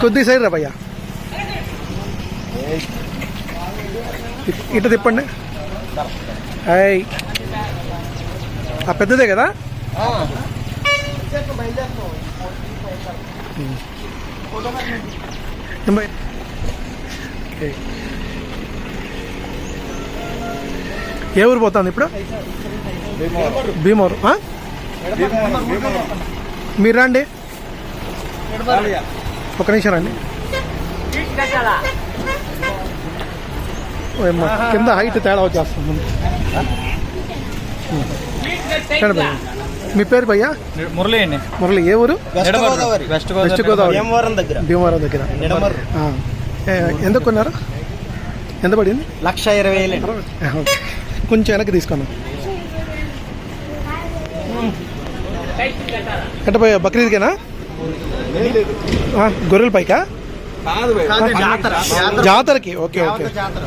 కొద్ది సైడ్ రా భయ్యా. ఇ- ఇటు తిప్పండి. హాయ్ ఆ పెద్దదే కదా? ఏం ఊరు పోతుంది ఇప్పుడు? భీమవరం? మీరు రండి. ఒక నిమిషం రండి. కింద హైట్ తేడా వచ్చేస్తుంది? మీ పేరు భయ్యా? మురళి అండి. మురళి ఏ ఊరు? వెస్ట్ గోదావరి. వెస్ట్ గోదావరి భీమవరం దగ్గర. భీమవరం దగ్గర. ఎంత కొన్నారు? ఎంత పడింది? లక్ష ఇరవై వేలు. కొంచెం వెనక్కి తీసుకున్నాం. పోయా బక్రీద్కేనా? గొర్రెల పైకా? జాతర. జాతరకి? Okay okay. జాతర.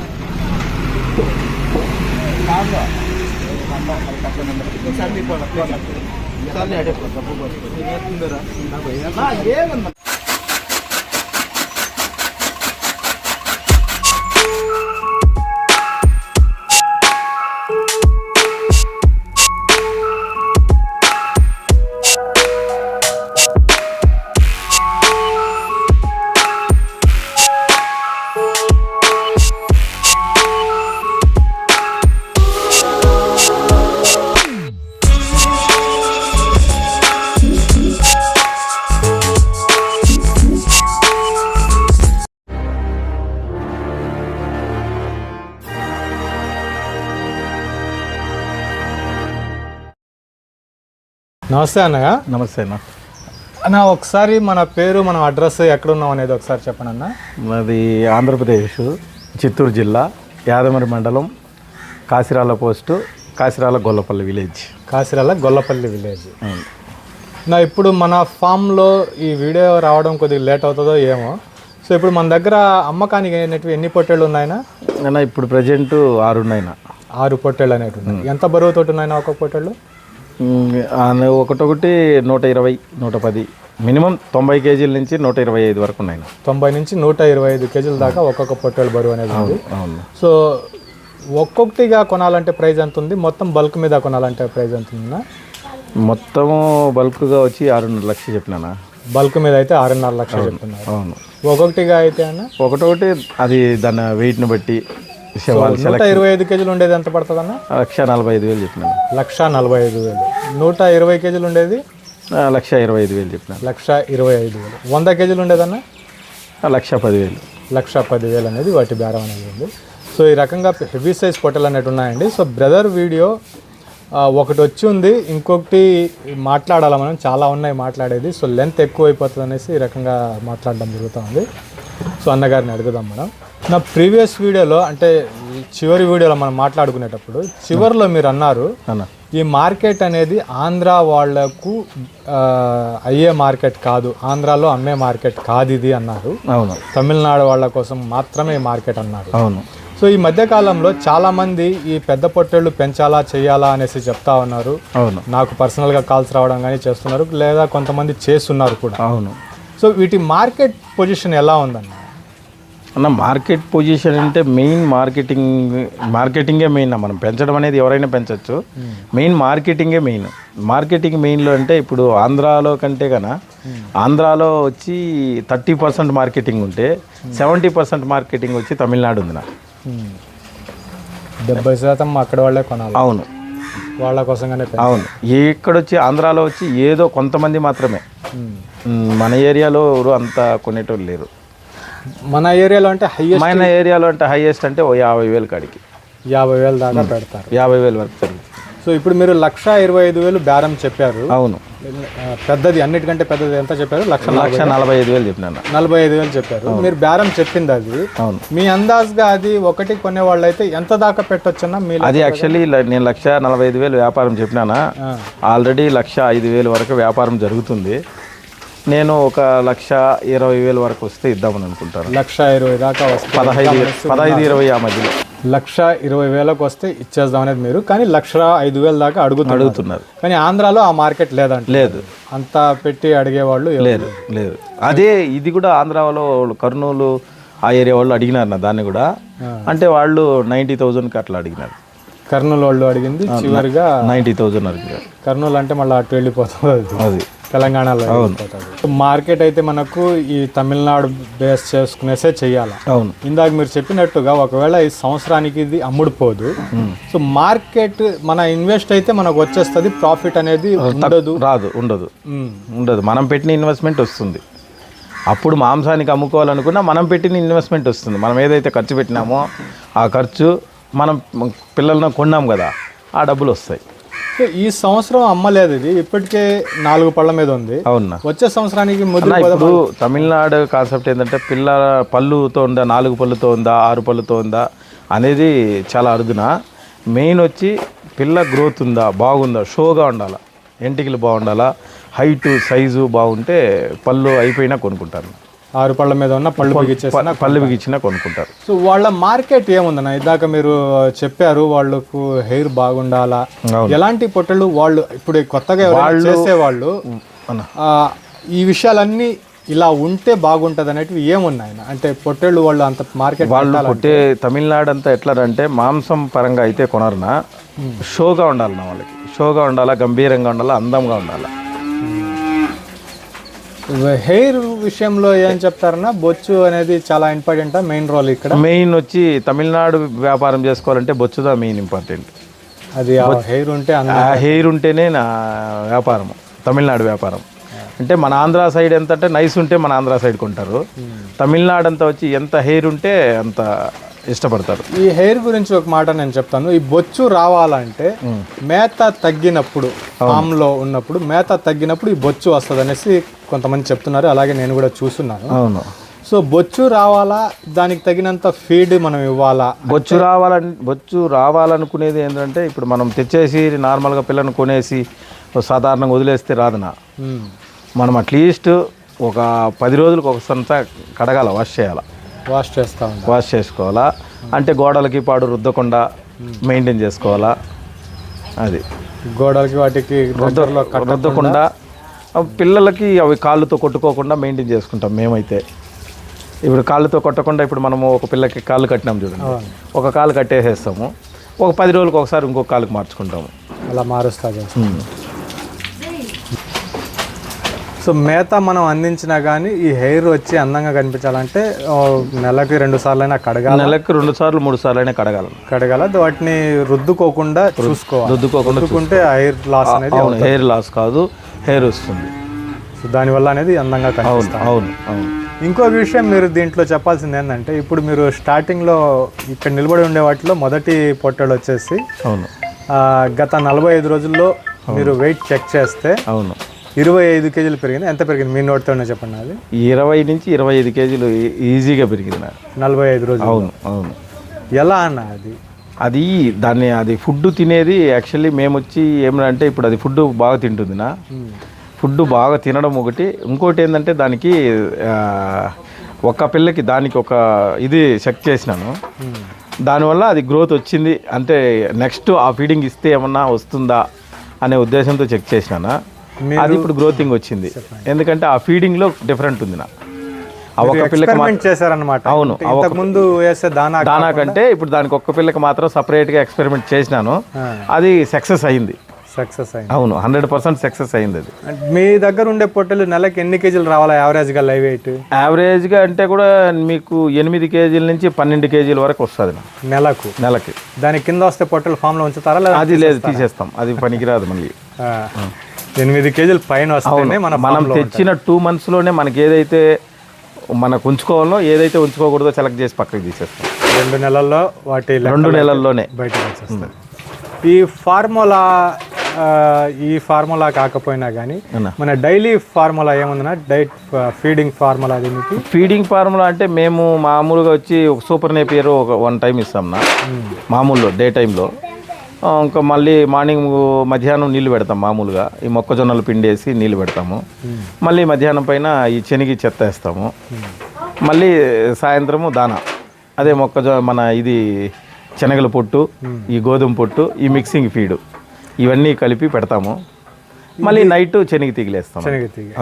నమస్తే అన్నయ్య. నమస్తే అన్న. అన్న ఒకసారి మన పేరు మన అడ్రస్ ఎక్కడ ఉన్నాం అనేది ఒకసారి చెప్పండి అన్న. మాది ఆంధ్రప్రదేశ్ చిత్తూరు జిల్లా యాదమరి మండలం Kasirala post Kasirala Gollapalli village. Kasirala Gollapalli village. నా ఇప్పుడు మన ఫామ్లో ఈ వీడియో రావడం కొద్దిగా లేట్ అవుతుందో ఏమో. సో ఇప్పుడు మన దగ్గర అమ్మకానికి అనేటివి ఎన్ని పొట్టేళ్ళు ఉన్నాయన అన్న ఇప్పుడు ప్రజెంట్ ఆరు ఉన్నాయినా ఆరు పొట్టేళ్ళు అనేటివి ఉన్నాయి. ఎంత బరువుతో ఉన్నాయన ఒక పొట్టేళ్ళు? ఒకటొకటి నూట ఇరవై నూట పది. మినిమం తొంభై కేజీల నుంచి నూట ఇరవై ఐదు వరకు ఉన్నాయి. తొంభై నుంచి నూట ఇరవై ఐదు కేజీల దాకా ఒక్కొక్క పొట్టేళ్ళు బరువు అనేది ఉంది. అవును సో ఒక్కొక్కటిగా కొనాలంటే ప్రైస్ ఎంత ఉంది? మొత్తం బల్క్ మీద కొనాలంటే ప్రైస్ ఎంత ఉందా మొత్తము బల్క్గా వచ్చి ఆరున్నర లక్షలు చెప్పినానా? బల్క్ మీద అయితే ఆరున్నర లక్షలు చెప్తున్నారు. అవును. ఒక్కొక్కటిగా అయితే అన్న? ఒకటొకటి అది దాని వెయిట్ని బట్టి నూట ఇరవై ఐదు కేజీలు ఉండేది ఎంత పడుతుంది అన్న లక్ష నలభై ఐదు వేలు చెప్పినాను. లక్ష నలభై ఐదు వేలు. నూట ఇరవై కేజీలు ఉండేది? లక్ష ఇరవై ఐదు వేలు చెప్పినాను. లక్ష ఇరవై ఐదు వేలు. వంద కేజీలు ఉండేదన్న? లక్ష పదివేలు లక్ష పదివేలు అనేది వాటి బేరం అనేది ఉంది. సో ఈ రకంగా హెవీ సైజ్ పొట్టలు అనేవి ఉన్నాయండి. సో బ్రదర్ వీడియో ఒకటి వచ్చి ఉంది. ఇంకొకటి మాట్లాడాలి మనం? చాలా ఉన్నాయి మాట్లాడేది. సో లెంత్ ఎక్కువ అయిపోతుంది అనేసి ఈ రకంగా మాట్లాడడం జరుగుతుంది. సో అన్నగారిని అడుగుదాం మనం. నా ప్రీవియస్ వీడియోలో అంటే చివరి వీడియోలో మనం మాట్లాడుకునేటప్పుడు చివరిలో మీరు అన్నారు అన్న ఈ మార్కెట్ అనేది ఆంధ్ర వాళ్ళకు అయ్యే మార్కెట్ కాదు ఆంధ్రాలో అమ్మే మార్కెట్ కాదు ఇది అన్నారు. అవును. తమిళనాడు వాళ్ళ కోసం మాత్రమే ఈ మార్కెట్ అన్నారు. అవును. సో ఈ మధ్య కాలంలో చాలా మంది ఈ పెద్ద పొట్టేళ్ళు పెంచాలా చేయాలా అనేసి చెప్తా ఉన్నారు. అవును. నాకు పర్సనల్గా కాల్స్ రావడం కానీ చేస్తున్నారు లేదా కొంతమంది చేస్తున్నారు కూడా. అవును. సో వీటి మార్కెట్ పొజిషన్ ఎలా ఉందన్న? అన్న మార్కెట్ పొజిషన్ అంటే మెయిన్ మార్కెటింగ్ మార్కెటింగే మెయిన్ మనం పెంచడం అనేది ఎవరైనా పెంచవచ్చు మెయిన్ మార్కెటింగే మెయిన్. మార్కెటింగ్ మెయిన్లో అంటే ఇప్పుడు ఆంధ్రాలో కంటే కన్నా ఆంధ్రాలో వచ్చి థర్టీ పర్సెంట్ మార్కెటింగ్ ఉంటే సెవెంటీ పర్సెంట్ మార్కెటింగ్ వచ్చి తమిళనాడు ఉంది నాకు డెబ్బై శాతం అక్కడ వాళ్ళే కొనాలి. అవును. వాళ్ళ కోసంగానే. అవును. ఎక్కడొచ్చి ఆంధ్రాలో వచ్చి ఏదో కొంతమంది మాత్రమే. మన ఏరియాలో ఎవరు అంత కొనేటోళ్ళు లేరు. మన ఏరియాలో అంటే హైయెస్ట్ మన ఏరియాలో అంటే హైయెస్ట్ అంటే ఓ యాభై వేలు కాడికి. యాభై వేల దాకా పెడతారు. యాభై వేలు వరకు జరుగుతుంది సో ఇప్పుడు మీరు లక్ష ఇరవై ఐదు వేలు బేరం చెప్పారు. అవును. పెద్దది అన్నిటికంటే పెద్దది ఎంత చెప్పారు? లక్ష లక్ష నలభై ఐదు వేలు చెప్పినాను నలభై ఐదు వేలు చెప్పారు. మీరు బేరం చెప్పింది అది. అవును. మీ అందాజ్గా అది ఒకటి కొనే వాళ్ళు అయితే ఎంత దాకా పెట్టొచ్చన్నా మీ అది యాక్చువల్లీ నేను లక్ష నలభై ఐదు వేలు వ్యాపారం చెప్పినానా. ఆల్రెడీ లక్ష ఐదు వేలు వరకు వ్యాపారం జరుగుతుంది. నేను ఒక లక్ష ఇరవై వేలు వరకు వస్తే ఇద్దామని అనుకుంటాను. లక్ష ఇరవై దాకా వస్తుంది పదహైదు పదహైదు ఇరవై ఆ మధ్యలో. లక్ష ఇరవై వేలకు వస్తే ఇచ్చేద్దాం అనేది మీరు కానీ లక్ష ఐదు వేల దాకా అడుగుతున్నారు. అడుగుతున్నారు. కానీ ఆంధ్రాలో ఆ మార్కెట్ లేదంట లేదు. అంత పెట్టి అడిగేవాళ్ళు లేదు లేదు. అదే ఇది కూడా ఆంధ్రాలో కర్నూలు ఆ ఏరియా వాళ్ళు అడిగినారు నా దాన్ని కూడా. అంటే వాళ్ళు నైంటీ థౌజండ్కి అట్లా అడిగినారు. కర్నూలు వాళ్ళు అడిగింది చివరిగా నైంటీ థౌజండ్ అడిగినారు. కర్నూలు అంటే మళ్ళీ అటు వెళ్ళిపోతుంది అది. తెలంగాణలో మార్కెట్ అయితే మనకు ఈ తమిళనాడు బేస్ చేసుకునేసే చెయ్యాలి అవును. ఇందాక మీరు చెప్పినట్టుగా ఒకవేళ ఈ సంవత్సరానికి ఇది అమ్ముడుపోదు సో మార్కెట్ మన ఇన్వెస్ట్ అయితే మనకు వచ్చేస్తుంది ప్రాఫిట్ అనేది ఉండదు. రాదు ఉండదు. ఉండదు. మనం పెట్టిన ఇన్వెస్ట్మెంట్ వస్తుంది. అప్పుడు మాంసానికి అమ్ముకోవాలనుకున్నా మనం పెట్టిన ఇన్వెస్ట్మెంట్ వస్తుంది. మనం ఏదైతే ఖర్చు పెట్టినామో ఆ ఖర్చు మనం పిల్లలను కొన్నాం కదా ఆ డబ్బులు వస్తాయి. ఈ సంవత్సరం అమ్మలేదు ఇది. ఇప్పటికే నాలుగు పళ్ళ మీద ఉంది. అవునా? వచ్చే సంవత్సరానికి ఇప్పుడు తమిళనాడు కాన్సెప్ట్ ఏంటంటే పిల్ల పళ్ళుతో ఉందా నాలుగు పళ్ళుతో ఉందా ఆరు పళ్ళుతో ఉందా అనేది చాలా అరుదున? మెయిన్ వచ్చి పిల్ల గ్రోత్ ఉందా బాగుందా షోగా ఉండాలా? ఎంటికలు బాగుండాలా? హైటు సైజు బాగుంటే పళ్ళు అయిపోయినా కొనుక్కుంటారు. ఆరు పళ్ళ మీద ఉన్న పళ్ళు బిగించేసిన పళ్ళు బిగించినా కొనుక్కుంటారు. సో వాళ్ళ మార్కెట్ ఏముందన్న? ఇందాక మీరు చెప్పారు వాళ్ళకు హెయిర్ బాగుండాలా. ఎలాంటి పొట్టలు వాళ్ళు ఇప్పుడు కొత్తగా ఎవరైనా చేసేవాళ్ళు ఈ విషయాలన్నీ ఇలా ఉంటే బాగుంటది అనేటివి ఏమున్నాయి? అంటే పొట్టేళ్ళు వాళ్ళు అంత మార్కెట్ వాళ్ళు పుట్టే తమిళనాడు అంతా ఎట్లా అంటే మాంసం పరంగా అయితే కొనరునా? షోగా ఉండాలన్న వాళ్ళకి. షోగా ఉండాలా? గంభీరంగా ఉండాలా? అందంగా ఉండాలా? హెయిర్ విషయంలో ఏం చెప్తారన్నా బొచ్చు అనేది చాలా ఇంపార్టెంట్? మెయిన్ రోల్ ఇక్కడ? మెయిన్ వచ్చి తమిళనాడు వ్యాపారం చేసుకోవాలంటే బొచ్చుదా మెయిన్ ఇంపార్టెంట్. అది హెయిర్ ఉంటే ఆ హెయిర్ ఉంటేనే నా వ్యాపారం తమిళనాడు వ్యాపారం. అంటే మన ఆంధ్ర సైడ్ ఎంత అంటే నైస్ ఉంటే మన ఆంధ్ర సైడ్ కొంటారు. తమిళనాడు అంతా వచ్చి ఎంత హెయిర్ ఉంటే అంత ఇష్టపడతారు. ఈ హెయిర్ గురించి ఒక మాట నేను చెప్తాను. ఈ బొచ్చు రావాలంటే మేత తగ్గినప్పుడు ఫామ్లో ఉన్నప్పుడు మేత తగ్గినప్పుడు ఈ బొచ్చు వస్తుంది అనేసి కొంతమంది చెప్తున్నారు అలాగే నేను కూడా చూస్తున్నాను. అవును. సో బొచ్చు రావాలా? దానికి తగినంత ఫీడ్ మనం ఇవ్వాలా? బొచ్చు రావాలని బొచ్చు రావాలనుకునేది ఏంటంటే ఇప్పుడు మనం తెచ్చేసి నార్మల్గా పిల్లని కొనేసి సాధారణంగా వదిలేస్తే రాదునా. మనం అట్లీస్ట్ ఒక పది రోజులకు ఒకసారి కడగాల వాష్ చేయాలి. వాష్ చేస్తా వాష్ చేసుకోవాలా? అంటే గోడలకి పాడు రుద్దకుండా మెయింటైన్ చేసుకోవాలా? అది. గోడలకి వాటికి రుద్దకుండా పిల్లలకి అవి కాళ్ళతో కొట్టుకోకుండా మెయింటైన్ చేసుకుంటాం మేమైతే. ఇప్పుడు కాళ్ళతో కొట్టకుండా ఇప్పుడు మనము ఒక పిల్లకి కాళ్ళు కట్టినాం చూడండి. ఒక కాలు కట్టేసేస్తాము. ఒక పది రోజులకు ఒకసారి ఇంకో కాలుకి మార్చుకుంటాము. అలా మారుస్తా సో మేత మనం అందించినా కానీ ఈ హెయిర్ వచ్చి అందంగా కనిపించాలంటే నెలకి రెండు సార్లు అయినా కడగాల? నెలకి రెండు సార్లు మూడు సార్లు అయినా కడగాలి. కడగాల వాటిని రుద్దుకోకుండా చూసుకోవాలి. రుద్దుకోకుండా రుద్దుకుంటే హెయిర్ లాస్ అనేది హెయిర్ లాస్ కాదు హెయిర్ వస్తుంది. సో దానివల్ల అనేది అందంగా కనిపిస్తుంది అవును అవును. ఇంకో విషయం మీరు దీంట్లో చెప్పాల్సింది ఏంటంటే ఇప్పుడు మీరు స్టార్టింగ్లో ఇక్కడ నిలబడి ఉండే వాటిలో మొదటి పొట్టలు వచ్చేసి అవును. గత నలభై ఐదు రోజుల్లో మీరు వెయిట్ చెక్ చేస్తే అవును. ఇరవై ఐదు కేజీలు పెరిగింది. ఎంత పెరిగింది? మీ నోటితోనే చెప్పండి అది ఇరవై నుంచి ఇరవై ఐదు కేజీలు ఈజీగా పెరిగింది నాకు నలభై ఐదు రోజులు. అవును అవును. ఎలా అన్న అది? అది దాన్ని అది ఫుడ్ తినేది యాక్చువల్లీ మేము వచ్చి ఏమంటే ఇప్పుడు అది ఫుడ్ బాగా తింటుంది నా. ఫుడ్ బాగా తినడం ఒకటి. ఇంకోటి ఏంటంటే దానికి ఒక పిల్లకి దానికి ఒక ఇది చెక్ చేసినాను. దానివల్ల అది గ్రోత్ వచ్చింది. అంటే నెక్స్ట్ ఆ ఫీడింగ్ ఇస్తే ఏమన్నా వస్తుందా అనే ఉద్దేశంతో చెక్ చేసినానా. అది ఇప్పుడు గ్రోతింగ్ వచ్చింది. ఎందుకంటే ఆ ఫీడింగ్లో డిఫరెంట్ ఉంది నా. పిల్లకి చేశారనమాట అవును, ముందు వేసే దానా దానా కంటే ఇప్పుడు దానికి ఒక్క పిల్లకి మాత్రం సపరేట్గా ఎక్స్పెరిమెంట్ చేసినాను. అది సక్సెస్ అయింది. సక్సెస్ అయింది. అవును హండ్రెడ్ పర్సెంట్ సక్సెస్ అయింది అది. మీ దగ్గర ఉండే పొట్టలు నెలకి ఎన్ని కేజీలు రావాలా యావరేజ్గా లైవ్ వెయిట్ యావరేజ్గా అంటే కూడా మీకు ఎనిమిది కేజీల నుంచి పన్నెండు కేజీల వరకు వస్తుంది నెలకు? నెలకి. దాని కింద వస్తే పొట్టలు ఫామ్లో ఉంచుతారా లేదా అది లేదు తీసేస్తాం. అది పనికిరాదు మళ్ళీ. ఎనిమిది కేజీలు పైన వస్తేనే మన మనం తెచ్చిన టూ మంత్స్లోనే మనకి ఏదైతే మనకు ఉంచుకోవాలో ఏదైతే ఉంచుకోకూడదో సెలెక్ట్ చేసి పక్కకి తీసేస్తాం. రెండు నెలల్లో వాటి రెండు నెలల్లోనే. వచ్చేస్తాయి. ఈ ఫార్ములా ఈ ఫార్ములా కాకపోయినా కానీ. మన డైలీ ఫార్ములా ఏముందన్నా డైట్ ఫీడింగ్ ఫార్ములా దీనికి. ఫీడింగ్ ఫార్ములా అంటే మేము మామూలుగా వచ్చి ఒక సూపర్ నేపియర్ ఒక వన్ టైం ఇస్తాం నా మామూలులో డే టైంలో ఇంకా మళ్ళీ మార్నింగ్ మధ్యాహ్నం నీళ్ళు పెడతాం మామూలుగా. ఈ మొక్కజొన్నలు పిండేసి నీళ్ళు పెడతాము. మళ్ళీ మధ్యాహ్నం పైన ఈ శనగ చెత్త వేస్తాము. మళ్ళీ సాయంత్రము దానా. అదే మొక్కజొన్న మన ఇది శనగల పొట్టు ఈ గోధుమ పొట్టు ఈ మిక్సింగ్ ఫీడ్. ఇవన్నీ కలిపి పెడతాము. మళ్ళీ నైట్ శనగ తీగలేస్తాం.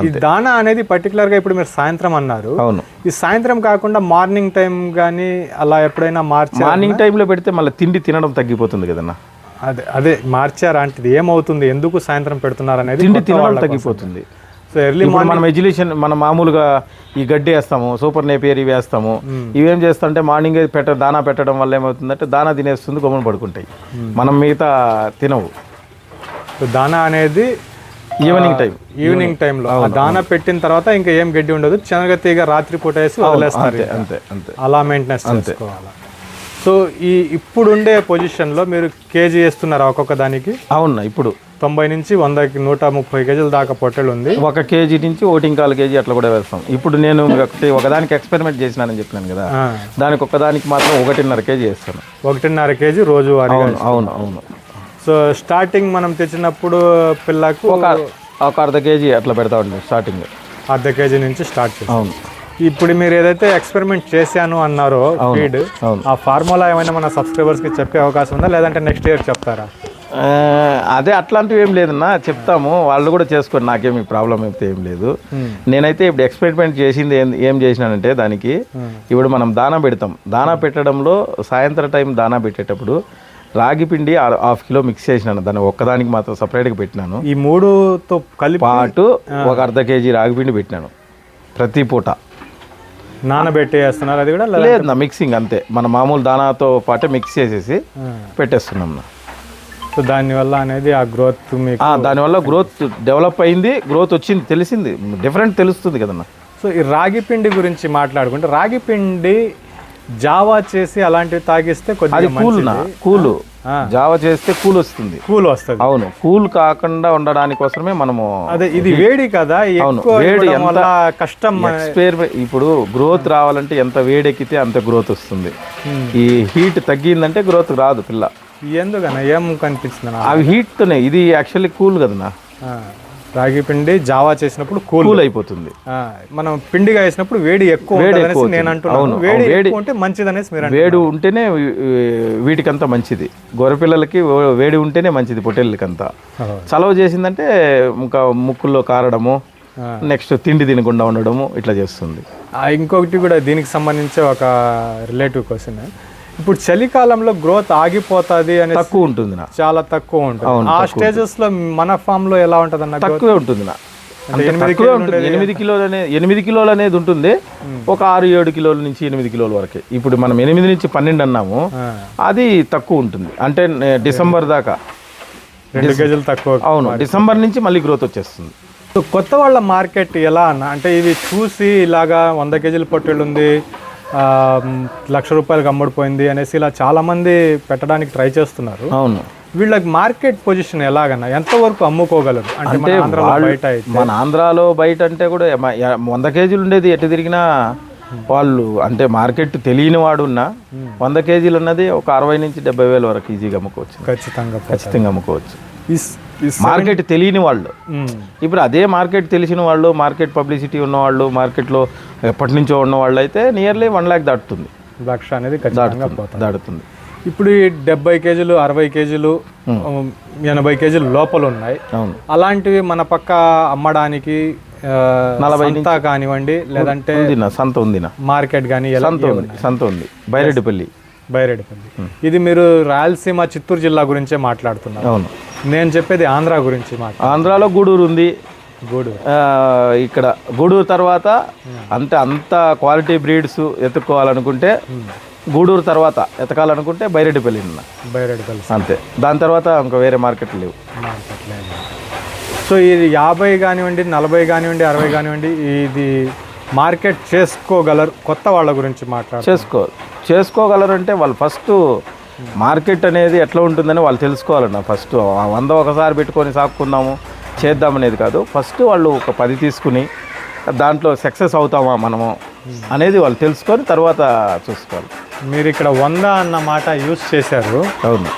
ఈ దానా అనేది పర్టికులర్గా ఇప్పుడు మీరు సాయంత్రం అన్నారు. అవును. ఈ సాయంత్రం కాకుండా మార్నింగ్ టైం కానీ అలా ఎప్పుడైనా మార్చారా? మార్నింగ్ టైంలో పెడితే మళ్ళీ తిండి తినడం తగ్గిపోతుంది కదన్నా. అదే అదే మార్చారా అంటే ఏమవుతుంది? ఎందుకు సాయంత్రం పెడుతున్నారు అనేది తిండి తినడం. తగ్గిపోతుంది. సో ఎర్లీ మనం ఎడ్యులేషన్ మనం మామూలుగా ఈ గడ్డి వేస్తాము సూపర్ నేపియర్ ఇవి వేస్తాము ఇవేం చేస్తుంటే మార్నింగ్ పెట్ట దానా పెట్టడం వల్ల ఏమవుతుందంటే దానా తినేస్తుంది గమ్మున పడుకుంటాయి. మనం మిగతా తినవు. దానా అనేది ఈవినింగ్ టైం ఈవినింగ్ టైంలో దానా పెట్టిన తర్వాత ఇంకా ఏం గడ్డి ఉండదు. శనగతీగ రాత్రి పూట వేసి వదిలేస్తారు అంతే అంతే అంతే. అలా మెయింటెనెన్స్ చేసుకోవాలి? సో ఈ ఇప్పుడుండే పొజిషన్లో మీరు కేజీ వేస్తున్నారా ఒక్కొక్క దానికి? అవునా ఇప్పుడు. తొంభై నుంచి వందకి నూట ముప్పై కేజీల దాకా పొట్టెలు ఉంది. ఒక కేజీ నుంచి ఒకటి కాలు కేజీ అట్లా కూడా వేస్తాం. ఇప్పుడు నేను ఒకటి ఒకదానికి ఎక్స్పెరిమెంట్ చేసినానని చెప్పినాను కదా. దానికి ఒక్కదానికి మాత్రం ఒకటిన్నర కేజీ వేస్తాను. ఒకటిన్నర కేజీ రోజువారీగా అవును అవును అవును. సో స్టార్టింగ్ మనం తెచ్చినప్పుడు పిల్లకు ఒక ఒక అర్ధ కేజీ అట్లా పెడతా ఉంటాం స్టార్టింగ్. అర్ధ కేజీ నుంచి స్టార్ట్ చేస్తాం. అవును. ఇప్పుడు మీరు ఏదైతే ఎక్స్పెరిమెంట్ చేశాను అన్నారో ఫీడ్. ఆ ఫార్ములా ఏమైనా మన సబ్స్క్రైబర్స్కి చెప్పే అవకాశం ఉందా? లేదంటే నెక్స్ట్ ఇయర్ చెప్తారా? అదే అట్లాంటివి ఏం లేదన్నా చెప్తాము. వాళ్ళు కూడా చేసుకోండి నాకేమి ప్రాబ్లం అయితే ఏం లేదు. నేనైతే ఇప్పుడు ఎక్స్పెరిమెంట్ చేసింది ఏం ఏం చేసినానంటే దానికి ఇప్పుడు మనం దానా పెడతాం. దానా పెట్టడంలో సాయంత్రం టైం దానా పెట్టేటప్పుడు రాగి పిండి హాఫ్ కిలో మిక్స్ చేసినాను. దాన్ని ఒక్కదానికి మాత్రం సపరేట్గా పెట్టినాను. ఈ మూడుతో కలిపి పాటు ఒక అర్ధ కేజీ రాగి పిండి పెట్టినాను. ప్రతి పూట. నానబెట్టి వేస్తున్నారు అది కూడా లేదా- మిక్సింగ్ అంతే. మన మామూలు దానాతో పాటే మిక్స్ చేసేసి. పెట్టేస్తున్నాం సో దానివల్ల అనేది ఆ గ్రోత్ మీకు దానివల్ల గ్రోత్ డెవలప్ అయింది గ్రోత్ వచ్చింది తెలిసింది. డిఫరెంట్ తెలుస్తుంది కదన్న. సో ఈ రాగి పిండి గురించి మాట్లాడుకుంటే రాగి పిండి జావా చేసి అలాంటివి తాగిస్తే కొద్దిగా కూల్ కూల్. జావ చేస్తే కూల్ వస్తుంది. కూల్ వస్తుంది. అవును కూల్ కాకుండా ఉండడానికి కోసమే మనము అదే ఇది వేడి కదా అవును, వేడి ఎంత- కష్టం ఇప్పుడు గ్రోత్ రావాలంటే ఎంత వేడెక్కితే అంత గ్రోత్ వస్తుంది. ఈ హీట్ తగ్గిందంటే గ్రోత్ రాదు పిల్ల. ఎందుకన్నా? ఏం నాకు? అవి హీట్తోనే ఇది యాక్చువల్లీ కూల్ కదనా రాగి పిండి జావా చేసినప్పుడు కూల్ అయిపోతుంది మనం పిండిగా వేసినప్పుడు వేడి ఎక్కువ వేడి ఎక్కువ నేను. అంటున్నాను వేడి ఎక్కువ ఉంటే మంచిదనేసి మీరు అంటున్నారు. వేడి ఉంటేనే వీటికంతా మంచిది గొర్రెపిల్లలకి వేడి ఉంటేనే మంచిది పొట్టేళ్ళకంతా. చలవ చేసిందంటే ఇంకా ముక్కుల్లో కారడము. నెక్స్ట్ తిండి తినకుండా ఉండడము ఇట్లా చేస్తుంది ఆ, ఇంకొకటి కూడా దీనికి సంబంధించి ఒక రిలేటివ్ క్వశ్చన్ ఇప్పుడు చలికాలంలో గ్రోత్ ఆగిపోతుంది అనేది తక్కువ ఉంటుంది నా చాలా తక్కువ ఉంటుంది. ఆ స్టేజెస్లో మన ఫామ్లో ఎలా ఉంటుంది అన్న తక్కువే ఉంటుంది నా ఎనిమిది కిలోలు ఉంటుంది. ఎనిమిది కిలోలు అనేది ఎనిమిది కిలోలు అనేది ఉంటుంది. ఒక ఆరు ఏడు కిలోల నుంచి ఎనిమిది కిలోల వరకే. ఇప్పుడు మనం ఎనిమిది నుంచి పన్నెండు అన్నాము. అది తక్కువ ఉంటుంది. అంటే డిసెంబర్ దాకా. రెండు కేజీలు తక్కువ అవును డిసెంబర్ నుంచి మళ్ళీ గ్రోత్ వచ్చేస్తుంది. కొత్త వాళ్ళ మార్కెట్ ఎలా అన్న? అంటే ఇది చూసి ఇలాగా వంద కేజీల పొట్టేళ్ళు ఉంది. లక్ష రూపాయలకు అమ్ముడుపోయింది అనేసి ఇలా చాలా మంది పెట్టడానికి ట్రై చేస్తున్నారు. అవును. వీళ్ళకి మార్కెట్ పొజిషన్ ఎలాగన్నా ఎంతవరకు అమ్ముకోగలరు? అంటే మన ఆంధ్రాలో బయట అయితే. మన ఆంధ్రాలో బయట అంటే కూడా వంద కేజీలు ఉండేది ఎటు తిరిగినా వాళ్ళు అంటే మార్కెట్ తెలియని వాడు ఉన్నా వంద కేజీలు ఉన్నది ఒక అరవై నుంచి డెబ్బై వేల వరకు ఈజీగా అమ్ముకోవచ్చు. ఖచ్చితంగా ఖచ్చితంగా అమ్ముకోవచ్చు. మార్కెట్ తెలియని వాళ్ళు. ఇప్పుడు అదే మార్కెట్ తెలిసిన వాళ్ళు మార్కెట్ పబ్లిసిటీ ఉన్నవాళ్ళు మార్కెట్లో ఎప్పటి నుంచో ఉన్న వాళ్ళు అయితే నియర్లీ వన్ ల్యాక్ దాటుతుంది. లక్ష అనేది దాటుతుంది ఇప్పుడు ఈ డెబ్బై కేజీలు అరవై కేజీలు ఎనభై కేజీలు లోపల ఉన్నాయి. అలాంటివి మన పక్క అమ్మడానికి నలభై సంత కానివ్వండి లేదంటే సంత ఉంది మార్కెట్ కానీ సంత ఉంది సంత ఉంది. బైరెడ్డిపల్లి. బైరెడ్డిపల్లి. ఇది మీరు రాయలసీమ చిత్తూరు జిల్లా గురించే మాట్లాడుతున్నారు. అవును. నేను చెప్పేది ఆంధ్ర గురించి మాట్లాడు ఆంధ్రాలో గూడూరు ఉంది. గూడూరు. ఇక్కడ గూడూరు తర్వాత అంటే అంత క్వాలిటీ బ్రీడ్స్ ఎత్తుక్కోవాలనుకుంటే గూడూరు తర్వాత ఎతకాలనుకుంటే బైరెడ్డిపల్లి ఉన్న. బైరెడ్డిపల్లి అంతే. దాని తర్వాత ఇంకా వేరే మార్కెట్ లేవు. మార్కెట్ లేదు. సో ఇది యాభై కానివ్వండి నలభై కానివ్వండి అరవై కానివ్వండి ఇది మార్కెట్ చేసుకోగలరు కొత్త వాళ్ళ గురించి మాట్లాడు చేసుకో చేసుకోగలరంటే వాళ్ళు ఫస్ట్ మార్కెట్ అనేది ఎట్లా ఉంటుందని వాళ్ళు తెలుసుకోవాలన్న ఫస్ట్. వంద ఒకసారి పెట్టుకొని సాక్కుందాము చేద్దామనేది కాదు. ఫస్ట్ వాళ్ళు ఒక పది తీసుకుని దాంట్లో సక్సెస్ అవుతామా మనము అనేది వాళ్ళు తెలుసుకొని తర్వాత చూసుకోవాలి. మీరు ఇక్కడ వంద అన్న మాట యూస్ చేశారు. అవును.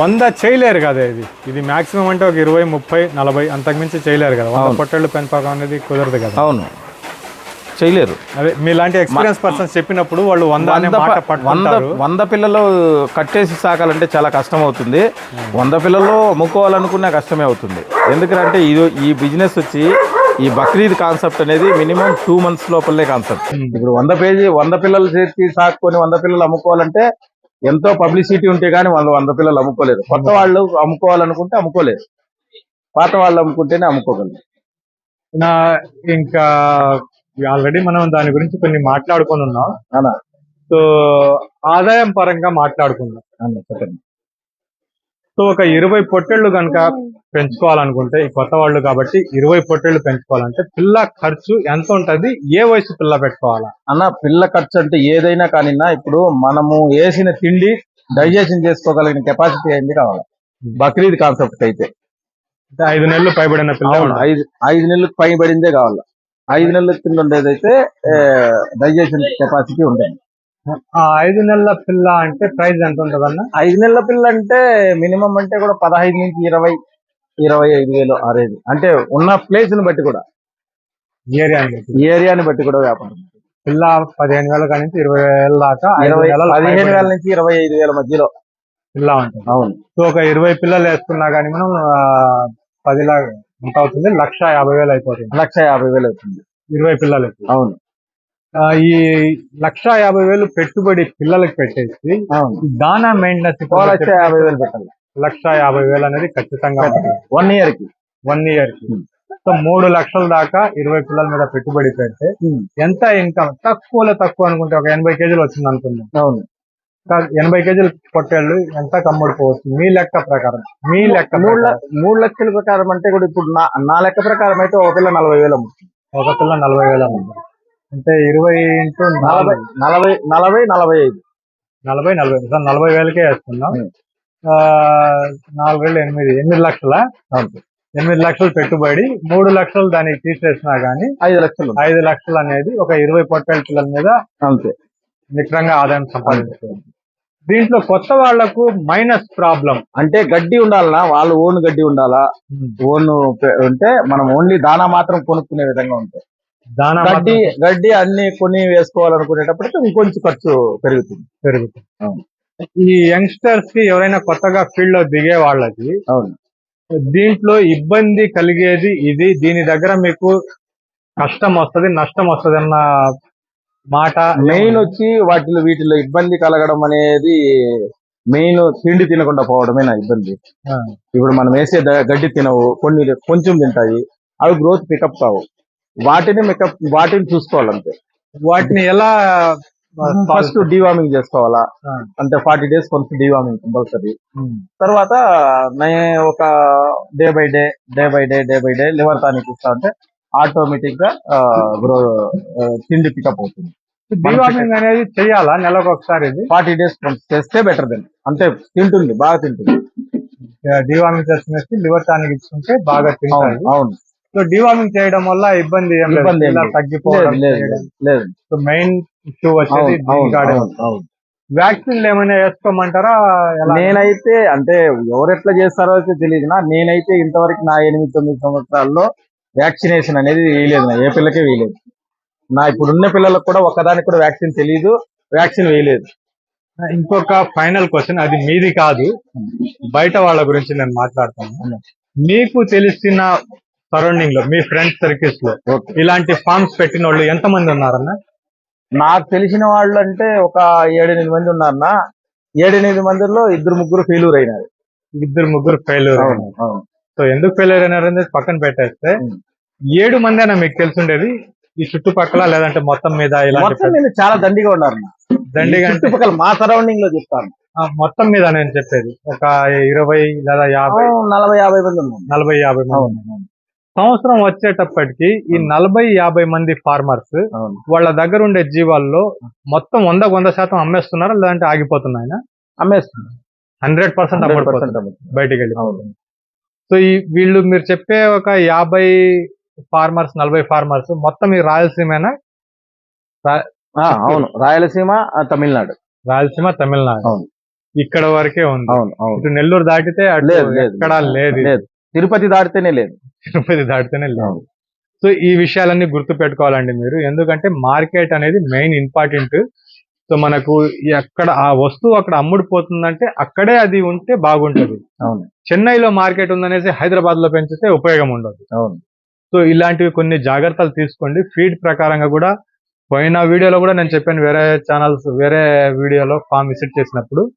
వంద చేయలేరు కదా ఇది. ఇది మాక్సిమం అంటే ఒక ఇరవై ముప్పై నలభై అంతకుమించి చేయలేరు కదా. వంద పొట్టేళ్ళు పెంపకం అనేది కుదరదు కదా. అవును. చేయలేరు. అదే మీలాంటి ఎక్స్పీరియన్స్ పర్సన్స్ చెప్పినప్పుడు వాళ్ళు వంద వంద వంద పిల్లలు కట్టేసి సాకాలంటే చాలా కష్టం అవుతుంది. వంద పిల్లలు అమ్ముకోవాలనుకున్నా కష్టమే అవుతుంది. ఎందుకంటే ఇది ఈ బిజినెస్ వచ్చి ఈ బక్రీద్ కాన్సెప్ట్ అనేది మినిమం టూ మంత్స్ లోపలే కాన్సెప్ట్ ఇప్పుడు వంద పేజీ వంద పిల్లలు చేసి సాకుకొని వంద పిల్లలు అమ్ముకోవాలంటే ఎంతో పబ్లిసిటీ ఉంటే కానీ వాళ్ళు వంద పిల్లలు అమ్ముకోలేరు. కొత్త వాళ్ళు అమ్ముకోవాలనుకుంటే అమ్ముకోలేరు. పాత వాళ్ళు అమ్ముకుంటేనే అమ్ముకోగలరు. ఇంకా ఆల్రెడీ మనం దాని గురించి కొన్ని మాట్లాడుకొని ఉన్నాం. అవునా? సో ఆదాయం పరంగా మాట్లాడుకుందాం. చెప్పండి. సో ఒక ఇరవై పొట్టేళ్ళు కనుక పెంచుకోవాలనుకుంటే ఈ కొత్త వాళ్ళు కాబట్టి ఇరవై పొట్టేళ్ళు పెంచుకోవాలంటే పిల్ల ఖర్చు ఎంత ఉంటది? ఏ వయసు పిల్ల పెట్టుకోవాలా? అన్న పిల్ల ఖర్చు అంటే ఏదైనా కానీ ఇప్పుడు మనము వేసిన తిండి డైజెషన్ చేసుకోగలిగిన కెపాసిటీ అయింది కావాలి. బక్రీద్ కాన్సెప్ట్ అయితే. అంటే ఐదు నెలలు పైబడిన పిల్ల. ఐదు ఐదు నెలలకు పైబడిందే కావాలి. ఐదు నెలలకు కింద ఉండేదైతే డైజెషన్ కెపాసిటీ ఉంటుంది ఆ ఐదు నెలల పిల్ల అంటే ప్రైస్ ఎంత ఉంటదన్న? ఐదు నెలల పిల్ల అంటే మినిమం అంటే కూడా పదహైదు నుంచి ఇరవై ఇరవై ఐదు వేలు ఆ రేంజ్. అంటే ఉన్న ప్లేస్ని బట్టి కూడా. ఏరియా ఈ ఏరియాని బట్టి కూడా వ్యాపారం. పిల్ల పదిహేను వేల నుంచి ఇరవై వేల దాకా ఇరవై నెలల పదిహేను వేల నుంచి ఇరవై ఐదు వేల మధ్యలో పిల్ల ఉంటుంది. అవును. సో ఒక ఇరవై పిల్లలు వేసుకున్నా కానీ మనం పది లాగా ఎంత అవుతుంది లక్ష యాభై వేలు అయిపోతుంది. లక్ష యాభై వేలు అవుతుంది. ఇరవై పిల్లలకి అవును. ఆ, ఈ లక్ష యాభై వేలు పెట్టుబడి పిల్లలకి పెట్టేసి దానా మెయింటెనెన్స్ లక్ష యాభై వేలు పెట్టాలి. లక్ష యాభై వేలు అనేది ఖచ్చితంగా వన్ ఇయర్కి. వన్ ఇయర్కి. Hmm. సో మూడు లక్షల దాకా ఇరవై పిల్లల మీద పెట్టుబడి పెడితే ఎంత ఇన్కమ్ తక్కువలో తక్కువ అనుకుంటే ఒక ఎనభై కేజీలు వచ్చింది అనుకుందాం. అవును. ఎనభై కేజీలు పొట్టేళ్ళు ఎంత కమ్ముడిపోవచ్చు మీ లెక్క ప్రకారం. మీ లెక్క మూడు మూడు లక్షల ప్రకారం అంటే కూడా ఇప్పుడు నా నా లెక్క ప్రకారం అయితే ఒక పిల్ల నలభై వేలు ఒక పిల్ల నలభై వేలు. అంటే ఇరవై ఇంటూ నలభై నలభై నలభై నలభై ఐదు. నలభై నలభై సో నలభై వేలకే వేస్తున్నాం. ఆ, నాలుగు వేలు ఎనిమిది. ఎనిమిది లక్షల. ఎనిమిది లక్షలు పెట్టుబడి మూడు లక్షలు దానికి తీసేసినా గానీ ఐదు లక్షలు. ఐదు లక్షలు అనేది ఒక ఇరవై పొట్టేల పిల్లల మీద అంతే. నికరంగా ఆదాయం సంపాదించుకోవాలి దీంట్లో కొత్త వాళ్ళకు మైనస్ ప్రాబ్లం. అంటే గడ్డి ఉండాలనా? వాళ్ళు ఓన్ గడ్డి ఉండాలా? ఓన్ ఉంటే మనం ఓన్లీ దానా మాత్రం కొనుక్కునే విధంగా ఉంటాయి దానా గడ్డి గడ్డి అన్ని కొని వేసుకోవాలనుకునేటప్పటికి ఇంకొంచెం ఖర్చు పెరుగుతుంది. పెరుగుతుంది. ఈ యంగ్స్టర్స్కి ఎవరైనా కొత్తగా ఫీల్డ్లో దిగే వాళ్ళకి అవును. దీంట్లో ఇబ్బంది కలిగేది ఇది. దీని దగ్గర మీకు కష్టం వస్తది నష్టం వస్తది అన్న మాట మెయిన్ వచ్చి వాటిలో వీటిలో ఇబ్బంది కలగడం అనేది మెయిన్ తిండి తినకుండా పోవడమే నా ఇబ్బంది. ఇప్పుడు మనం వేసే గడ్డి తినవు కొన్ని కొంచెం తింటాయి అవి గ్రోత్ పికప్ కావు. వాటిని పికప్ వాటిని చూసుకోవాలంతే. వాటిని ఎలా ఫస్ట్ డివార్మింగ్ చేసుకోవాలా. అంటే ఫార్టీ డేస్ కొంచెం డివార్మింగ్ కంపల్సరీ తర్వాత నే ఒక day by day day by day day by day liver tonic ఇస్తా అంటే ఆటోమేటిక్గా గ్రో తిండి పికప్ అవుతుంది. డివార్మింగ్ అనేది చెయ్యాలా నెలకు ఒకసారి ఇది? ఫార్టీ డేస్ చేస్తే బెటర్ దెన్ అంటే తింటుంది బాగా తింటుంది. డివార్మింగ్ చేసుకునేసి లివర్ టానిక్ ఇచ్చుకుంటే బాగా తింటాయి అవును సో డివార్మింగ్ చేయడం వల్ల ఇబ్బంది. ఇబ్బంది. తగ్గిపోవడం లేదు సో మెయిన్ ఇష్యూ వచ్చేది. వ్యాక్సిన్లు ఏమైనా వేసుకోమంటారా? నేనైతే అంటే ఎవరెట్లా చేస్తారో అయితే తెలియదు. నా నేనైతే ఇంతవరకు నా ఎనిమిది తొమ్మిది సంవత్సరాల్లో వ్యాక్సినేషన్ అనేది వేయలేదు నా ఏ పిల్లకే వేయలేదు నా ఇప్పుడున్న పిల్లలకు కూడా ఒక్కదానికి కూడా వ్యాక్సిన్ తెలియదు వ్యాక్సిన్ వేయలేదు. ఇంకొక ఫైనల్ క్వశ్చన్ అది మీది కాదు. బయట వాళ్ళ గురించి నేను మాట్లాడతాను. మీకు తెలిసిన సరౌండింగ్లో మీ ఫ్రెండ్స్ సర్కిల్స్లో ఇలాంటి ఫార్మ్స్ పెట్టిన వాళ్ళు ఎంత మంది ఉన్నారన్న? నాకు తెలిసిన వాళ్ళు అంటే ఒక ఏడెనిమిది మంది ఉన్నారన్నా. ఏడెనిమిది మందిలో ఇద్దరు ముగ్గురు ఫెయిల్యూర్ అయినారు. ఇద్దరు ముగ్గురు ఫెయిల్యూర్ అవును. సో ఎందుకు ఫెయిల్యూర్ అయినారు అనేది పక్కన పెట్టేస్తే. ఏడు మంది అయినా మీకు తెలిసిండేది ఈ చుట్టుపక్కల లేదంటే మొత్తం మీద మొత్తం మీద చాలా దండిగా ఉన్నారు. దండిగా చుట్టుపక్కల మా సరౌండింగ్లో చెప్తాను మొత్తం మీద నేను చెప్పేది ఒక ఇరవై లేదా యాభై నలభై యాభై మంది నలభై యాభై మంది. సంవత్సరం వచ్చేటప్పటికి ఈ నలభై యాభై మంది ఫార్మర్స్ వాళ్ళ దగ్గర ఉండే జీవాల్లో మొత్తం వందకు వంద శాతం అమ్మేస్తున్నారా లేదంటే ఆగిపోతున్నాయన? అమ్మేస్తుంది హండ్రెడ్ పర్సెంట్ 100% అమ్మడిపోతుంది అమ్ముతుంది. బయటికి వెళ్ళి. సో ఈ వీళ్ళు మీరు చెప్పే ఒక యాభై ఫార్మర్స్ నలభై ఫార్మర్స్ మొత్తం ఈ రాయలసీమేనా? ఆ, అవును. రాయలసీమ తమిళనాడు. రాయలసీమ తమిళనాడు. అవును. ఇక్కడ వరకే ఉంది. అవును అవును. ఇటు నెల్లూరు దాటితే ఎక్కడా లేదు. తిరుపతి దాటితేనే లేదు. తిరుపతి దాటితేనే లేదు. సో ఈ విషయాలన్నీ గుర్తు పెట్టుకోవాలండి మీరు. ఎందుకంటే మార్కెట్ అనేది మెయిన్ ఇంపార్టెంట్. సో మనకు ఎక్కడ ఆ వస్తువు అక్కడ అమ్ముడుపోతుందంటే అక్కడే అది ఉంటే బాగుంటది. అవును. చెన్నైలో మార్కెట్ ఉందనేసి హైదరాబాద్లో పెంచితే ఉపయోగం ఉండదు. అవును. సో ఇలాంటివి కొన్ని జాగ్రత్తలు తీసుకోండి. ఫీడ్ ప్రకారంగా కూడా పోయిన వీడియోలో కూడా నేను చెప్పాను వేరే ఛానల్స్ వేరే వీడియోలో ఫామ్ విజిట్ చేసినప్పుడు.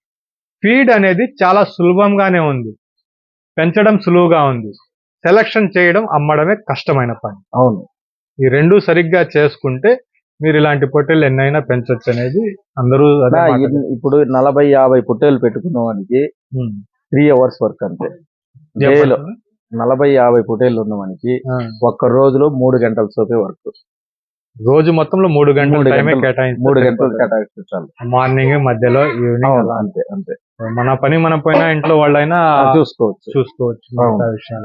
ఫీడ్ అనేది చాలా సులభంగానే ఉంది. పెంచడం సులువుగా ఉంది. సెలక్షన్ చేయడం అమ్మడమే కష్టమైన పని. అవును. ఈ రెండు సరిగ్గా చేసుకుంటే మీరు ఇలాంటి పొట్టేలు ఎన్నైనా పెంచొచ్చు అనేది అందరూ ఇప్పుడు నలభై యాభై పుట్టేలు పెట్టుకున్న వానికి. త్రీ అవర్స్ వర్క్ అంతే. డేలో? నలభై యాభై పుట్టేలు ఉన్న వానికి. ఒక్క రోజులో మూడు గంటల సోపే వర్క్. రోజు మొత్తంలో మూడు గంటల మూడు టైమే గంటలు- కేటాయించి మూడు గంటలు కేటాయిస్తే చాలు. మార్నింగ్ మధ్యలో ఈవినింగ్. అంతే అంతే. మన పని మనం పోయినా ఇంట్లో వాళ్ళైనా చూసుకోవచ్చు. చూసుకోవచ్చు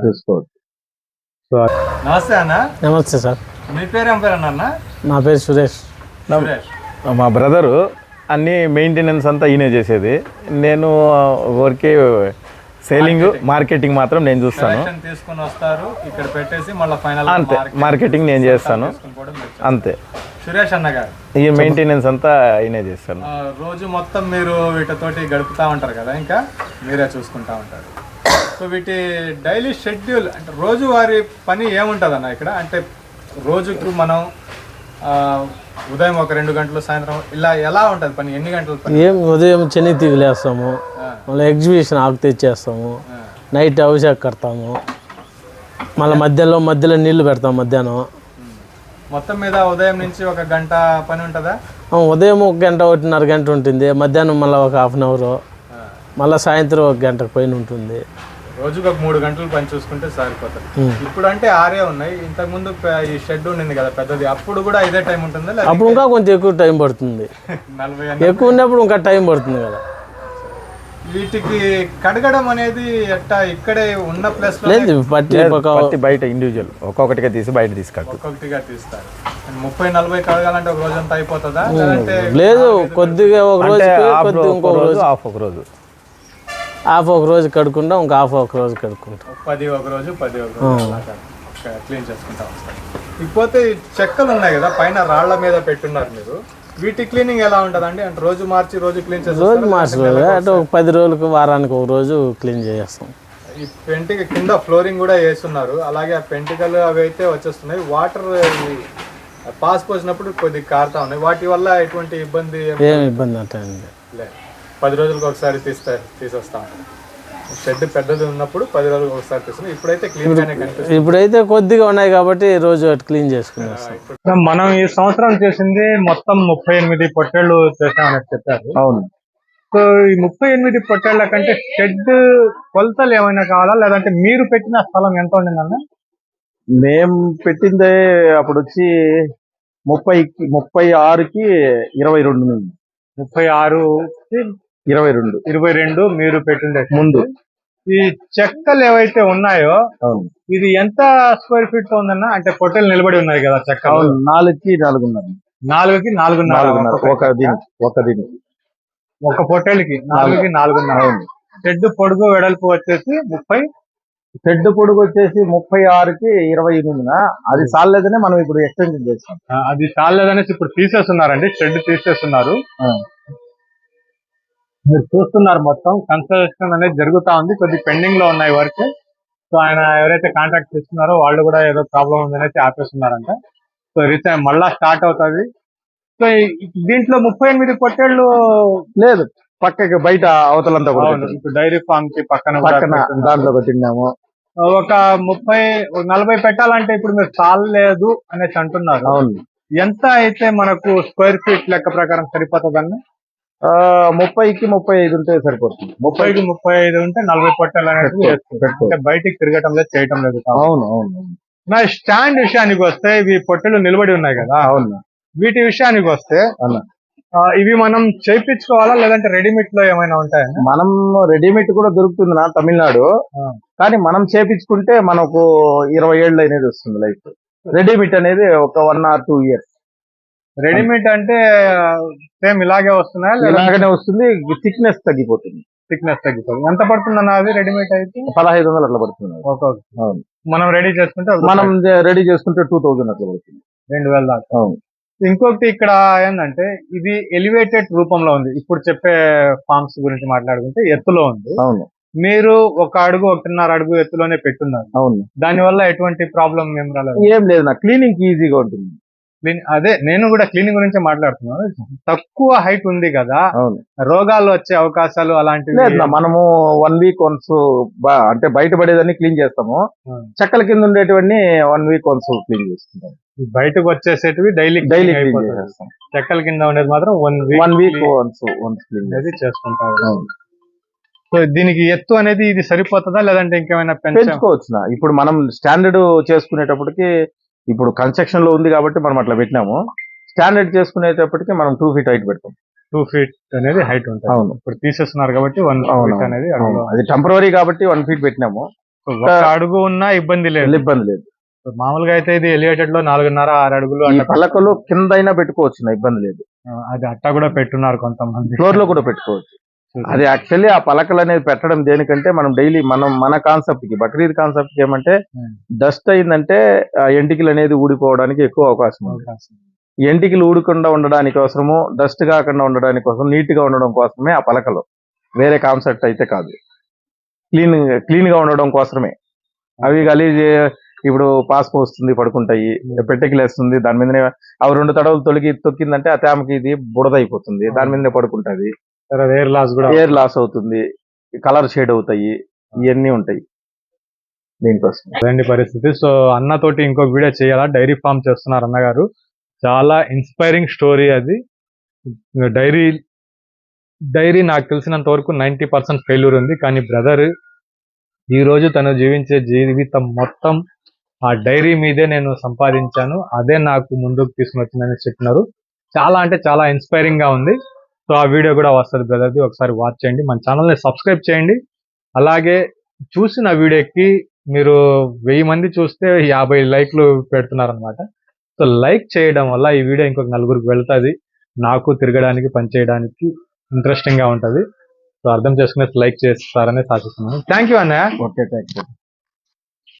చూసుకోవచ్చు. నమస్తే అన్న. నమస్తే సార్. మీ పేరు ఏం పేరు అన్న నా పేరు సురేష్. సురేష్. మా బ్రదరు అన్ని మెయింటెనెన్స్ అంతా ఈయనే చేసేది. నేను ఊరికే సేలింగ్ మార్కెటింగ్ మాత్రం నేను చూస్తాను. తీసుకొని వస్తారు. ఇక్కడ పెట్టేసి మళ్ళీ ఫైనల్ అంతే. మార్కెటింగ్ నేను చేస్తాను. అంతే. సురేష్ అన్న గారు. ఈ మెయింటెనెన్స్ అంతా ఈయనే చేస్తాను. రోజు మొత్తం మీరు వీటితోటి గడుపుతా ఉంటారు కదా ఇంకా? మీరే చూసుకుంటా ఉంటారు. సో వీటి డైలీ షెడ్యూల్ అంటే రోజువారి పని ఏముంటుంది అన్న ఇక్కడ? అంటే రోజుకు మనం ఉదయం ఒక రెండు గంటలు సాయంత్రం ఇలా ఎలా ఉంటుంది పని? ఎన్ని గంటల పని? ఏం ఉదయం చెన్ని తీగలేస్తాము ఆ, మళ్ళీ ఎగ్జిబిషన్ ఆకు తెచ్చేస్తాము. నైట్ అభిషేక్ కడతాము. మళ్ళీ మధ్యలో మధ్యలో నీళ్ళు పెడతాం మధ్యాహ్నం. మొత్తం మీద ఉదయం నుంచి ఒక గంట పని ఉంటుందా? ఉదయం ఒక గంట ఒకటిన్నర గంట ఉంటుంది. మధ్యాహ్నం మళ్ళీ ఒక హాఫ్ అన్ అవర్. మళ్ళీ సాయంత్రం ఒక గంట పైన ఉంటుంది. రోజుకు ఒక మూడు గంటలు పని చూసుకుంటే సరిపోతుంది. ఇప్పుడు అంటే ఆరే ఉన్నాయి. ఇంతకు ముందు ఈ షెడ్ ఉండింది కదా పెద్దది. అప్పుడు కూడా ఇదే టైం ఉంటుందా లేదా అప్పుడు ఇంకా కొంచెం ఎక్కువ టైం పడుతుంది. ఎక్కువ ఉన్నప్పుడు ఇంకా టైం పడుతుంది కదా. వీటికి కడగడం అనేది ఎట్టా ఇక్కడే ఉన్న ప్లేస్ లేదు పత్తి బయట ఇండివిజువల్ ఒక్కొక్కటిగా తీసి బయట తీసుకెళ్తాం ఒక్కొక్కటిగా తీస్తారు. ముప్పై నలభై కడగాలంటే ఒక రోజు అంతా అయిపోతుందా? లేదంటే లేదు కొద్దిగా ఒక అంటే రోజుకి హాఫ్ కొద్దిగా ఒక ఇంకో రోజు రోజు. హాఫ్ ఒక రోజు. హాఫ్ ఒక రోజు కడుక్కుంటాం ఇంకా హాఫ్ ఒక రోజు కడుక్కుంటాం. పది ఒక రోజు పది ఒక రోజు క్లీన్ చేసుకుంటా ఇకపోతే చెక్కలు ఉన్నాయి కదా పైన రాళ్ళ మీద పెట్టున్నారు మీరు. వీటి క్లీనింగ్ ఎలా ఉంటదండి? అంటే రోజు మార్చి రోజు క్లీన్ రోజు చేస్తారు మార్చి రోజు అంటే ఒక పది రోజులకు వారానికి ఒక రోజు క్లీన్ చేస్తాం ఈ పెంటిక కింద ఫ్లోరింగ్ కూడా వేస్తున్నారు. అలాగే ఆ పెంటికలు అవి అయితే వచ్చేస్తున్నాయి. వాటర్ పాస్ పోసినప్పుడు కొద్దిగా కారుతా ఉన్నాయి. వాటి వల్ల ఎటువంటి ఇబ్బంది ఏం ఏం ఇబ్బంది అంటే లేదు. పది రోజులకు ఒకసారి తీస్తే తీసేస్తా ఉంటాం షెడ్ పెద్దది ఉన్నప్పుడు పది రోజులకు ఒకసారి తీస్తున్నాం. ఇప్పుడైతే క్లీన్ గానే కనిపిస్తుంది. ఇప్పుడైతే కొద్దిగా ఉన్నాయి కాబట్టి రోజు అటు క్లీన్ చేసుకునేస్తాం. మనం ఈ సంవత్సరం చేసింది మొత్తం ముప్పై ఎనిమిది పొట్టేళ్ళు చేసామని చెప్పారు. అవును. సో ఈ ముప్పై ఎనిమిది పొట్టేళ్ళ కంటే షెడ్ కొలతలు ఏమైనా కావాలా? లేదంటే మీరు పెట్టిన స్థలం ఎంత ఉండిందన్న? మేము పెట్టిందే అప్పుడు వచ్చి ముప్పై ముప్పై ఆరుకి ఇరవై రెండు. ముప్పై ఆరు ఇరవై రెండు. ఇరవై రెండు మీరు పెట్టిండే ముందు. ఈ చెక్కలు ఏవైతే ఉన్నాయో ఇది ఎంత స్క్వేర్ ఫీట్తో ఉందన్న? అంటే పొట్టేలు నిలబడి ఉన్నాయి కదా అవును నాలుగుకి నాలుగున్నర. నాలుగుకి నాలుగున్నర. ఒక దీనికి ఒక దీనికి ఒక పొట్టేలకి నాలుగుకి నాలుగున్నర. షెడ్ పొడుగు వెడల్పు వచ్చేసి ముప్పై. షెడ్ పొడుగు వచ్చేసి ముప్పై ఆరుకి ఇరవై ఎనిమిదిన అది సాలేదనే మనం ఇప్పుడు ఎక్స్టెన్షన్ చేస్తాం. అది చాలేదనేసి ఇప్పుడు తీసేస్తున్నారండి. షెడ్ తీసేస్తున్నారు. మీరు చూస్తున్నారు మొత్తం కన్స్ట్రక్షన్ అనేది జరుగుతా ఉంది. కొద్ది పెండింగ్లో ఉన్నాయి వర్క్. సో ఆయన ఎవరైతే కాంటాక్ట్ చేస్తున్నారో వాళ్ళు కూడా ఏదో ప్రాబ్లం ఉందనేసి ఆపేస్తున్నారంట. సో రీసెంట్ మళ్ళా స్టార్ట్ అవుతుంది. సో దీంట్లో ముప్పై ఎనిమిది పొట్టేళ్ళు లేదు. పక్కకి బయట అవతలంతా కూడా. ఇప్పుడు డైరీ ఫార్మ్కి పక్కన. దాంట్లో పెట్టినాము ఒక ముప్పై నలభై పెట్టాలంటే ఇప్పుడు మీరు చాలలేదు అనేసి అంటున్నారు. అవును. ఎంత అయితే మనకు స్క్వేర్ ఫీట్ లెక్క ప్రకారం సరిపోతుందన్న? ఆ, ముప్పైకి ముప్పై ఐదు ఉంటే సరిపోతుంది. ముప్పై ముప్పైకి ముప్పై ఐదు ఉంటే నలభై పొట్టాలు అనేది బయటికి తిరగటం లేదు చేయటం లేదు. అవును అవును. నా స్టాండ్ విషయానికి వస్తే ఇవి పొట్టెలు నిలబడి ఉన్నాయి కదా. అవును. వీటి విషయానికి వస్తే అవును. ఆ, ఇవి మనం చేయించుకోవాలా లేదంటే రెడీమేడ్లో ఏమైనా ఉంటాయా? మనం రెడీమేడ్ కూడా దొరుకుతుంది నా తమిళనాడు. కానీ మనం చేపించుకుంటే మనకు ఇరవై ఏళ్ళు అనేది వస్తుంది లైఫ్. రెడీమేడ్ అనేది ఒక one or two years readymade అంటే సేమ్ ఇలాగే వస్తున్నాయా ఇలాగనే వస్తుంది థిక్నెస్ తగ్గిపోతుంది. థిక్నెస్ తగ్గిపోతుంది. ఎంత పడుతుంది అన్న అది రెడీమేడ్ అయితే? పదహైదు వందలు అట్లా పడుతుంది. అవును. మనం రెడీ చేసుకుంటే మనం రెడీ చేసుకుంటే టూ థౌజండ్ అట్లా పడుతుంది. రెండు వేల దాకా. ఇంకొకటి ఇక్కడ ఏంటంటే ఇది ఎలివేటెడ్ రూపంలో ఉంది. ఇప్పుడు చెప్పే ఫార్మ్స్ గురించి మాట్లాడుకుంటే ఎత్తులో ఉంది. అవును. మీరు ఒక అడుగు ఒకటిన్నర అడుగు ఎత్తులోనే పెట్టున్నారు. అవును. దాని వల్ల ఎటువంటి ప్రాబ్లం ఏం రాలేదు? ఏం లేదు నా క్లీనింగ్ ఈజీగా ఉంటుంది. అదే నేను కూడా క్లీనింగ్ గురించి మాట్లాడుతున్నాను. తక్కువ హైట్ ఉంది కదా రోగాలు వచ్చే అవకాశాలు అలాంటివి మనము వన్ వీక్ వన్స్ అంటే బయటపడేదాన్ని క్లీన్ చేస్తాము. చెక్కల కింద ఉండేటివన్నీ వన్ వీక్ వన్స్ క్లీన్ చేసుకుంటాం బయటకు వచ్చేసేటివి డైలీ డైలీ చెక్కల కింద ఉండేది మాత్రం one week one week once once clean అనేది చేసుకుంటారు సో దీనికి ఎత్తు అనేది ఇది సరిపోతుందా లేదంటే ఇంకేమైనా పెంచా? పెంచుకోవచ్చు ఇప్పుడు మనం స్టాండర్డ్ చేసుకునేటప్పటికి ఇప్పుడు కన్స్ట్రక్షన్లో ఉంది కాబట్టి మనం అట్లా పెట్టినాము. స్టాండర్డ్ చేసుకునేటప్పటికి మనం టూ ఫీట్ హైట్ పెడతాం. టూ ఫీట్ అనేది హైట్ ఉంటుంది. అవును. ఇప్పుడు తీసేస్తున్నారు కాబట్టి వన్ ఫీట్ అనేది. అది టెంపరీ కాబట్టి వన్ ఫీట్ పెట్టినాము. అడుగు ఉన్నా ఇబ్బంది లేదు. ఇబ్బంది లేదు. మామూలుగా అయితే ఇది ఎలివేటెడ్లో నాలుగున్నర ఆరు అడుగులు ఈ అట్లా పలకలు కింద అయినా పెట్టుకోవచ్చు ఇబ్బంది లేదు. అది అట్టా కూడా పెట్టున్నారు కొంతమంది. ఫ్లోర్లో కూడా పెట్టుకోవచ్చు. అది యాక్చువల్లీ ఆ పలకలు అనేది పెట్టడం దేనికంటే మనం డైలీ మనం మన కాన్సెప్ట్కి బక్రీద్ కాన్సెప్ట్కి ఏమంటే. డస్ట్ అయిందంటే ఆ ఎంటికలు అనేది ఊడిపోవడానికి ఎక్కువ అవకాశం ఉంది. ఎంటికలు ఊడకుండా ఉండడానికి అవసరము డస్ట్ కాకుండా ఉండడానికి కోసం నీట్గా ఉండడం కోసమే ఆ పలకలు. వేరే కాన్సెప్ట్ అయితే కాదు. క్లీన్ క్లీన్గా ఉండడం కోసమే. అవి గలీజ్ ఇప్పుడు పాస్పో వస్తుంది పడుకుంటాయి పెట్టెకిలు వేస్తుంది దాని మీదనే అవి రెండు తడవలు తొలగి తొక్కిందంటే ఆ తేమకి ఇది బుడద అయిపోతుంది దాని మీదనే పడుకుంటది. ఎయిర్ లాస్ కూడా ఎయిర్ లాస్ అవుతుంది. కలర్ షేడ్ అవుతాయి. ఇవన్నీ ఉంటాయి. దీనికోసం. అదండి పరిస్థితి? సో అన్నతోటి ఇంకొక వీడియో చేయాలా? డైరీ ఫామ్ చేస్తున్నారు అన్నగారు. చాలా ఇన్స్పైరింగ్ స్టోరీ అది. డైరీ డైరీ నాకు తెలిసినంత వరకు నైంటీ పర్సెంట్ ఫెయిల్యూర్ ఉంది. కానీ బ్రదర్ ఈ రోజు తను జీవించే జీవితం మొత్తం ఆ డైరీ మీదే నేను సంపాదించాను. అదే నాకు ముందుకు తీసుకుని వచ్చిందని చెప్పినారు. చాలా అంటే చాలా ఇన్స్పైరింగ్గా ఉంది. సో ఆ వీడియో కూడా వస్తుంది బ్రదర్ది ఒకసారి వాచ్ చేయండి. మన ఛానల్ని సబ్స్క్రైబ్ చేయండి. అలాగే చూసిన వీడియోకి మీరు వెయ్యి మంది చూస్తే యాభై లైక్లు పెడుతున్నారనమాట సో లైక్ చేయడం వల్ల ఈ వీడియో ఇంకొక నలుగురికి వెళ్తుంది. నాకు తిరగడానికి పనిచేయడానికి ఇంట్రెస్టింగ్గా ఉంటది. సో అర్థం చేసుకునే లైక్ చేస్తారని ఆశిస్తున్నాను. థ్యాంక్ యూ అన్నయ్య. Okay thank you